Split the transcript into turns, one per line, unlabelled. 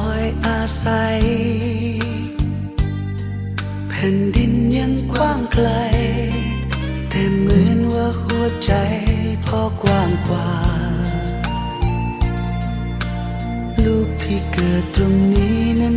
อยอาศัย แผ่นดินยังกว้างไกล แต่เหมือนว่าหัวใจพอกว้างกว่า ลูกที่เกิดตรงนี้นั้น